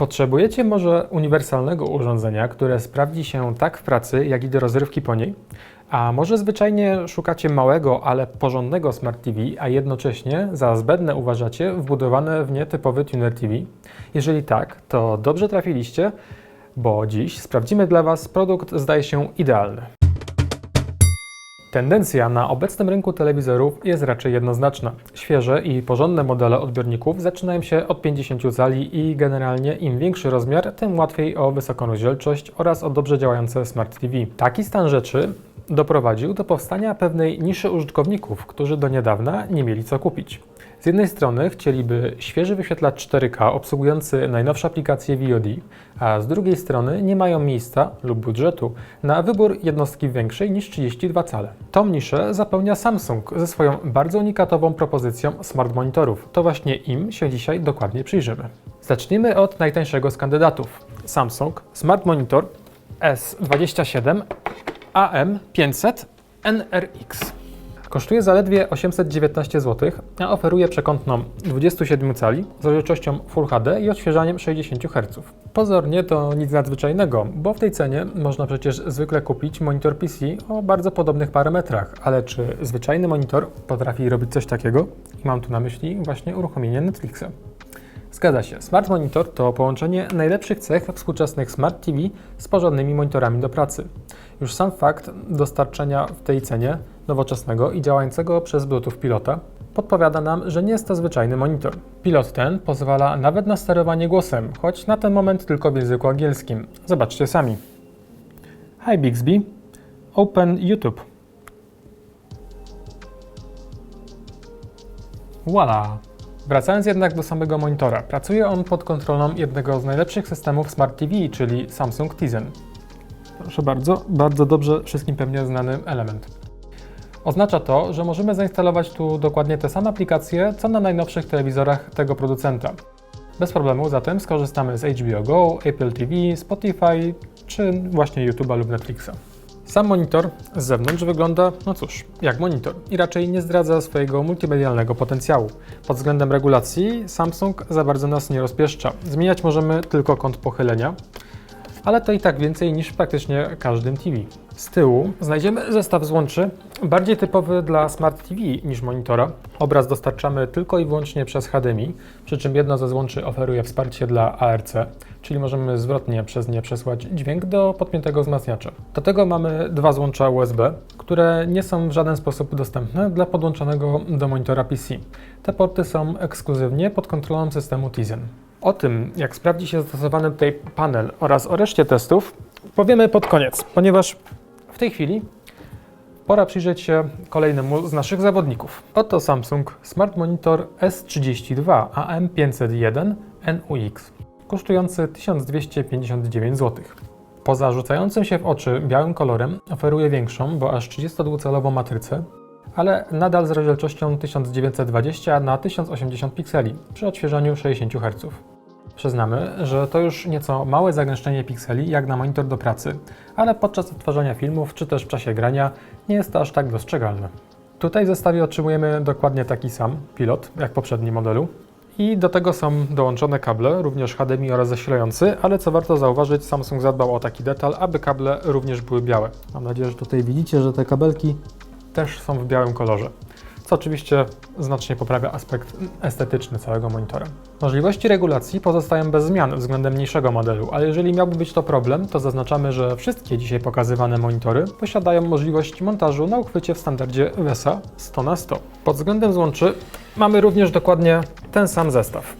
Potrzebujecie może uniwersalnego urządzenia, które sprawdzi się tak w pracy, jak i do rozrywki po niej? A może zwyczajnie szukacie małego, ale porządnego Smart TV, a jednocześnie za zbędne uważacie wbudowane w nie typowy tuner TV? Jeżeli tak, to dobrze trafiliście, bo dziś sprawdzimy dla Was produkt zdaje się idealny. Tendencja na obecnym rynku telewizorów jest raczej jednoznaczna. Świeże i porządne modele odbiorników zaczynają się od 50 cali i generalnie im większy rozmiar, tym łatwiej o wysoką rozdzielczość oraz o dobrze działające Smart TV. Taki stan rzeczy doprowadził do powstania pewnej niszy użytkowników, którzy do niedawna nie mieli co kupić. Z jednej strony chcieliby świeży wyświetlacz 4K obsługujący najnowsze aplikacje VOD, a z drugiej strony nie mają miejsca lub budżetu na wybór jednostki większej niż 32 cale. Tą niszę zapełnia Samsung ze swoją bardzo unikatową propozycją smart monitorów. To właśnie im się dzisiaj dokładnie przyjrzymy. Zacznijmy od najtańszego z kandydatów. Samsung Smart Monitor S27 AM500 NRX. Kosztuje zaledwie 819 zł, a oferuje przekątną 27 cali z rozdzielczością Full HD i odświeżaniem 60 Hz. Pozornie to nic nadzwyczajnego, bo w tej cenie można przecież zwykle kupić monitor PC o bardzo podobnych parametrach, ale czy zwyczajny monitor potrafi robić coś takiego? I mam tu na myśli właśnie uruchomienie Netflixa. Zgadza się. Smart Monitor to połączenie najlepszych cech współczesnych Smart TV z porządnymi monitorami do pracy. Już sam fakt dostarczenia w tej cenie nowoczesnego i działającego przez Bluetooth pilota podpowiada nam, że nie jest to zwyczajny monitor. Pilot ten pozwala nawet na sterowanie głosem, choć na ten moment tylko w języku angielskim. Zobaczcie sami. Hi Bixby, open YouTube. Voila! Wracając jednak do samego monitora, pracuje on pod kontrolą jednego z najlepszych systemów Smart TV, czyli Samsung Tizen. Proszę bardzo, bardzo dobrze wszystkim pewnie znany element. Oznacza to, że możemy zainstalować tu dokładnie te same aplikacje, co na najnowszych telewizorach tego producenta. Bez problemu zatem skorzystamy z HBO Go, Apple TV, Spotify czy właśnie YouTube'a lub Netflixa. Sam monitor z zewnątrz wygląda, no cóż, jak monitor i raczej nie zdradza swojego multimedialnego potencjału. Pod względem regulacji Samsung za bardzo nas nie rozpieszcza. Zmieniać możemy tylko kąt pochylenia, ale to i tak więcej niż praktycznie każdym TV. Z tyłu znajdziemy zestaw złączy, bardziej typowy dla Smart TV niż monitora. Obraz dostarczamy tylko i wyłącznie przez HDMI, przy czym jedno ze złączy oferuje wsparcie dla ARC, czyli możemy zwrotnie przez nie przesłać dźwięk do podpiętego wzmacniacza. Do tego mamy dwa złącza USB, które nie są w żaden sposób dostępne dla podłączonego do monitora PC. Te porty są ekskluzywnie pod kontrolą systemu Tizen. O tym, jak sprawdzi się zastosowany tutaj panel oraz o reszcie testów, powiemy pod koniec, ponieważ w tej chwili pora przyjrzeć się kolejnemu z naszych zawodników. Oto Samsung Smart Monitor S32 AM501 NUX, kosztujący 1259 zł. Poza rzucającym się w oczy białym kolorem oferuje większą, bo aż 32-calową matrycę, ale nadal z rozdzielczością 1920 na 1080 pikseli przy odświeżaniu 60 Hz. Przyznamy, że to już nieco małe zagęszczenie pikseli jak na monitor do pracy, ale podczas odtwarzania filmów czy też w czasie grania nie jest to aż tak dostrzegalne. Tutaj w zestawie otrzymujemy dokładnie taki sam pilot jak w poprzednim modelu. I do tego są dołączone kable, również HDMI oraz zasilający, ale co warto zauważyć, Samsung zadbał o taki detal, aby kable również były białe. Mam nadzieję, że tutaj widzicie, że te kabelki też są w białym kolorze, co oczywiście znacznie poprawia aspekt estetyczny całego monitora. Możliwości regulacji pozostają bez zmian względem mniejszego modelu, ale jeżeli miałby być to problem, to zaznaczamy, że wszystkie dzisiaj pokazywane monitory posiadają możliwość montażu na uchwycie w standardzie VESA 100 na 100. Pod względem złączy mamy również dokładnie ten sam zestaw.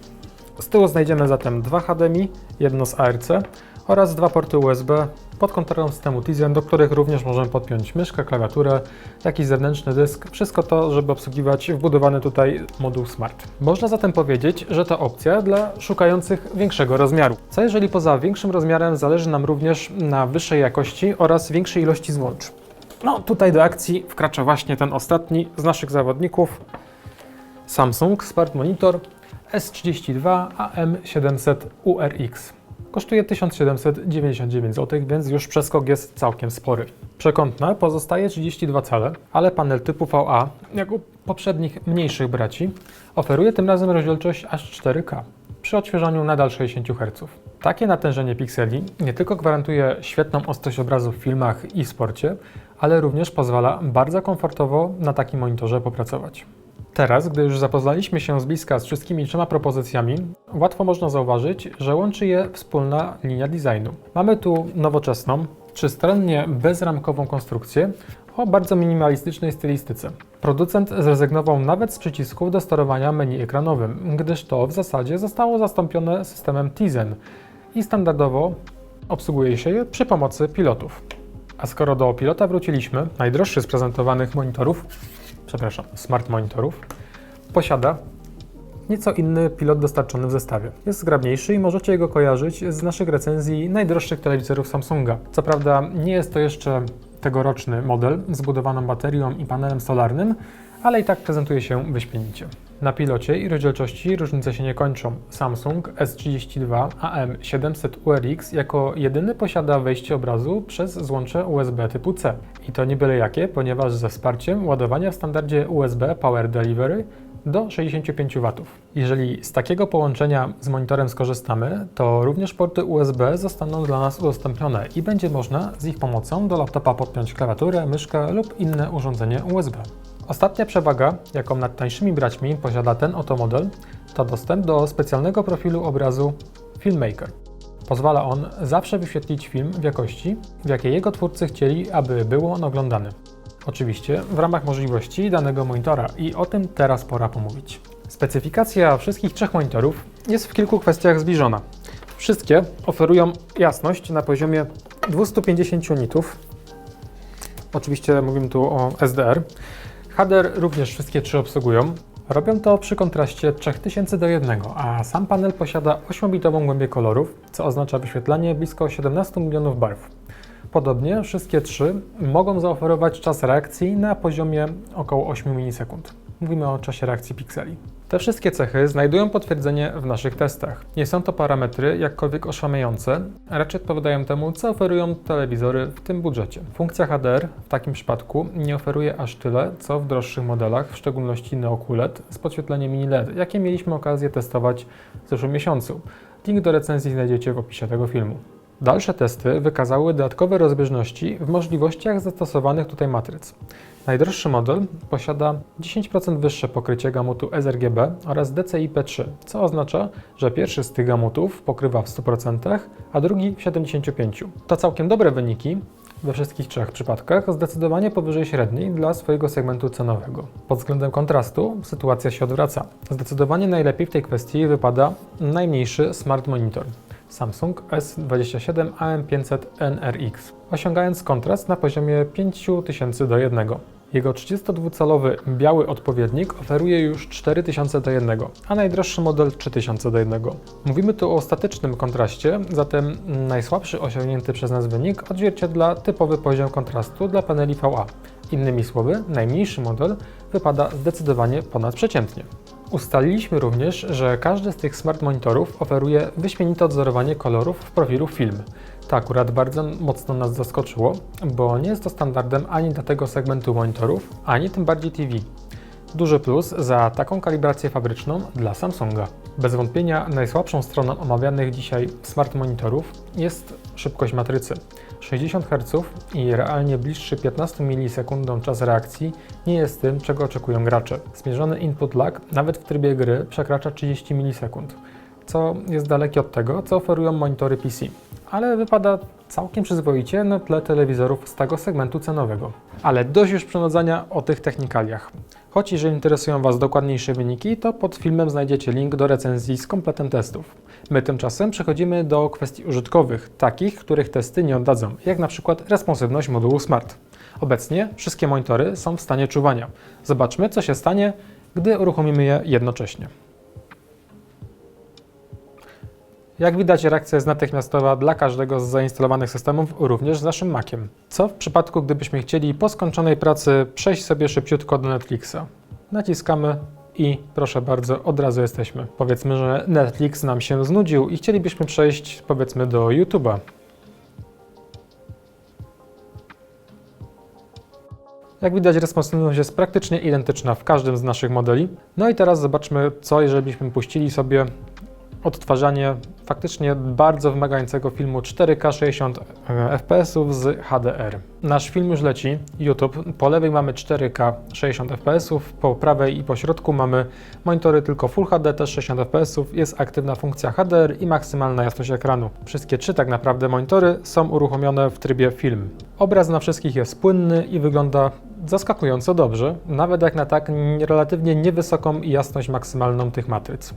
Z tyłu znajdziemy zatem dwa HDMI, jedno z ARC oraz dwa porty USB pod kontrolą systemu Tizen, do których również możemy podpiąć myszkę, klawiaturę, jakiś zewnętrzny dysk. Wszystko to, żeby obsługiwać wbudowany tutaj moduł Smart. Można zatem powiedzieć, że to opcja dla szukających większego rozmiaru. Co jeżeli poza większym rozmiarem zależy nam również na wyższej jakości oraz większej ilości złącz? No tutaj do akcji wkracza właśnie ten ostatni z naszych zawodników, Samsung Smart Monitor S32 AM700 URX. Kosztuje 1799 zł, więc już przeskok jest całkiem spory. Przekątna pozostaje 32 cale, ale panel typu VA, jak u poprzednich mniejszych braci, oferuje tym razem rozdzielczość aż 4K. przy odświeżaniu nadal 60 Hz. Takie natężenie pikseli nie tylko gwarantuje świetną ostrość obrazu w filmach i sporcie, ale również pozwala bardzo komfortowo na takim monitorze popracować. Teraz, gdy już zapoznaliśmy się z bliska z wszystkimi trzema propozycjami, łatwo można zauważyć, że łączy je wspólna linia designu. Mamy tu nowoczesną, trzystronnie bezramkową konstrukcję o bardzo minimalistycznej stylistyce. Producent zrezygnował nawet z przycisków do sterowania menu ekranowym, gdyż to w zasadzie zostało zastąpione systemem Tizen i standardowo obsługuje się je przy pomocy pilotów. A skoro do pilota wróciliśmy, najdroższy z prezentowanych monitorów, przepraszam, smart monitorów, posiada nieco inny pilot dostarczony w zestawie. Jest zgrabniejszy i możecie go kojarzyć z naszych recenzji najdroższych telewizorów Samsunga. Co prawda nie jest to jeszcze tegoroczny model z budowaną baterią i panelem solarnym, ale i tak prezentuje się wyśmienicie. Na pilocie i rozdzielczości różnice się nie kończą. Samsung S32 AM700 URX jako jedyny posiada wejście obrazu przez złącze USB typu C. I to nie byle jakie, ponieważ ze wsparciem ładowania w standardzie USB Power Delivery do 65 W. Jeżeli z takiego połączenia z monitorem skorzystamy, to również porty USB zostaną dla nas udostępnione i będzie można z ich pomocą do laptopa podpiąć klawiaturę, myszkę lub inne urządzenie USB. Ostatnia przewaga, jaką nad tańszymi braćmi posiada ten oto model, to dostęp do specjalnego profilu obrazu Filmmaker. Pozwala on zawsze wyświetlić film w jakości, w jakiej jego twórcy chcieli, aby był on oglądany. Oczywiście w ramach możliwości danego monitora i o tym teraz pora pomówić. Specyfikacja wszystkich trzech monitorów jest w kilku kwestiach zbliżona. Wszystkie oferują jasność na poziomie 250 nitów. Oczywiście mówimy tu o SDR. HDR również wszystkie trzy obsługują. Robią to przy kontraście 3000 do 1, a sam panel posiada 8-bitową głębię kolorów, co oznacza wyświetlanie blisko 17 milionów barw. Podobnie wszystkie trzy mogą zaoferować czas reakcji na poziomie około 8 milisekund. Mówimy o czasie reakcji pikseli. Te wszystkie cechy znajdują potwierdzenie w naszych testach. Nie są to parametry jakkolwiek oszałamiające, a raczej odpowiadają temu, co oferują telewizory w tym budżecie. Funkcja HDR w takim przypadku nie oferuje aż tyle, co w droższych modelach, w szczególności Neo QLED z podświetleniem mini LED, jakie mieliśmy okazję testować w zeszłym miesiącu. Link do recenzji znajdziecie w opisie tego filmu. Dalsze testy wykazały dodatkowe rozbieżności w możliwościach zastosowanych tutaj matryc. Najdroższy model posiada 10% wyższe pokrycie gamutu sRGB oraz DCI-P3, co oznacza, że pierwszy z tych gamutów pokrywa w 100%, a drugi w 75%. To całkiem dobre wyniki, we wszystkich trzech przypadkach zdecydowanie powyżej średniej dla swojego segmentu cenowego. Pod względem kontrastu sytuacja się odwraca. Zdecydowanie najlepiej w tej kwestii wypada najmniejszy smart monitor. Samsung S27 AM500 NRX, osiągając kontrast na poziomie 5000 do 1. Jego 32-calowy biały odpowiednik oferuje już 4000 do 1, a najdroższy model 3000 do 1. Mówimy tu o statycznym kontraście, zatem najsłabszy osiągnięty przez nas wynik odzwierciedla typowy poziom kontrastu dla paneli VA. Innymi słowy, najmniejszy model wypada zdecydowanie ponadprzeciętnie. Ustaliliśmy również, że każdy z tych smart monitorów oferuje wyśmienite odzorowanie kolorów w profilu film. To akurat bardzo mocno nas zaskoczyło, bo nie jest to standardem ani dla tego segmentu monitorów, ani tym bardziej TV. Duży plus za taką kalibrację fabryczną dla Samsunga. Bez wątpienia najsłabszą stroną omawianych dzisiaj smart monitorów jest szybkość matrycy. 60 Hz i realnie bliższy 15 milisekundom czas reakcji nie jest tym, czego oczekują gracze. Zmierzony input lag nawet w trybie gry przekracza 30 milisekund, co jest dalekie od tego, co oferują monitory PC, ale wypada całkiem przyzwoicie na tle telewizorów z tego segmentu cenowego. Ale dość już przenudzania o tych technikaliach. Choć jeżeli interesują Was dokładniejsze wyniki, to pod filmem znajdziecie link do recenzji z kompletem testów. My tymczasem przechodzimy do kwestii użytkowych, takich, których testy nie oddadzą, jak na przykład responsywność modułu Smart. Obecnie wszystkie monitory są w stanie czuwania. Zobaczmy, co się stanie, gdy uruchomimy je jednocześnie. Jak widać, reakcja jest natychmiastowa dla każdego z zainstalowanych systemów, również z naszym Maciem. Co w przypadku, gdybyśmy chcieli po skończonej pracy przejść sobie szybciutko do Netflixa? Naciskamy i proszę bardzo, od razu jesteśmy. Powiedzmy, że Netflix nam się znudził i chcielibyśmy przejść, powiedzmy, do YouTube'a. Jak widać, responsywność jest praktycznie identyczna w każdym z naszych modeli. No i teraz zobaczmy, co jeżeli byśmy puścili sobie odtwarzanie faktycznie bardzo wymagającego filmu 4K 60 fps z HDR. Nasz film już leci, YouTube. Po lewej mamy 4K 60 fps, po prawej i po środku mamy monitory tylko Full HD też 60 fps, jest aktywna funkcja HDR i maksymalna jasność ekranu. Wszystkie trzy tak naprawdę monitory są uruchomione w trybie film. Obraz na wszystkich jest płynny i wygląda zaskakująco dobrze, nawet jak na tak relatywnie niewysoką jasność maksymalną tych matryc.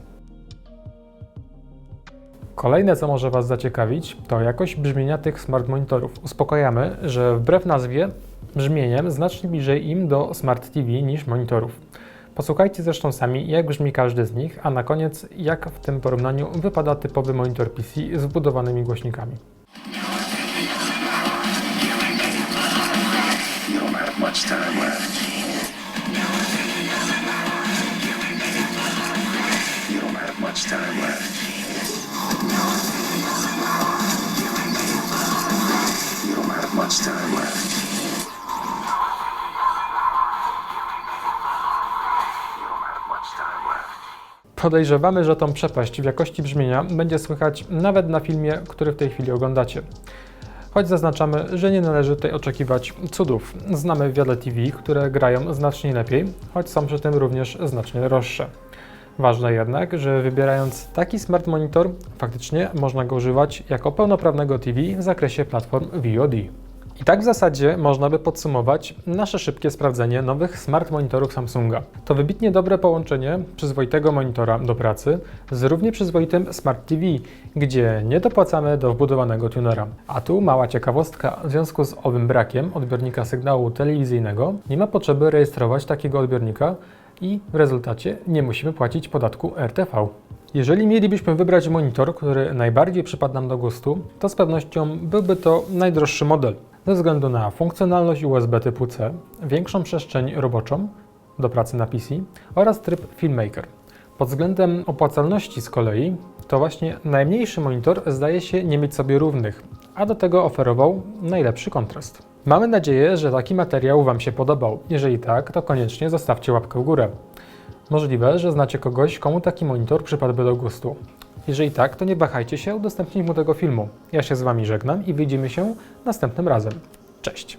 Kolejne, co może Was zaciekawić, to jakość brzmienia tych smart monitorów. Uspokajamy, że wbrew nazwie, brzmieniem znacznie bliżej im do Smart TV niż monitorów. Posłuchajcie zresztą sami, jak brzmi każdy z nich, a na koniec, jak w tym porównaniu wypada typowy monitor PC z wbudowanymi głośnikami. You don't have much time left. Podejrzewamy, że tą przepaść w jakości brzmienia będzie słychać nawet na filmie, który w tej chwili oglądacie. Choć zaznaczamy, że nie należy tutaj oczekiwać cudów. Znamy wiele TV, które grają znacznie lepiej, choć są przy tym również znacznie droższe. Ważne jednak, że wybierając taki smart monitor, faktycznie można go używać jako pełnoprawnego TV w zakresie platform VOD. I tak w zasadzie można by podsumować nasze szybkie sprawdzenie nowych smart monitorów Samsunga. To wybitnie dobre połączenie przyzwoitego monitora do pracy z równie przyzwoitym Smart TV, gdzie nie dopłacamy do wbudowanego tunera. A tu mała ciekawostka, w związku z owym brakiem odbiornika sygnału telewizyjnego nie ma potrzeby rejestrować takiego odbiornika i w rezultacie nie musimy płacić podatku RTV. Jeżeli mielibyśmy wybrać monitor, który najbardziej przypadł nam do gustu, to z pewnością byłby to najdroższy model, ze względu na funkcjonalność USB typu C, większą przestrzeń roboczą do pracy na PC oraz tryb Filmmaker. Pod względem opłacalności z kolei, to właśnie najmniejszy monitor zdaje się nie mieć sobie równych, a do tego oferował najlepszy kontrast. Mamy nadzieję, że taki materiał Wam się podobał. Jeżeli tak, to koniecznie zostawcie łapkę w górę. Możliwe, że znacie kogoś, komu taki monitor przypadłby do gustu. Jeżeli tak, to nie wahajcie się udostępnić mu tego filmu. Ja się z Wami żegnam i widzimy się następnym razem. Cześć!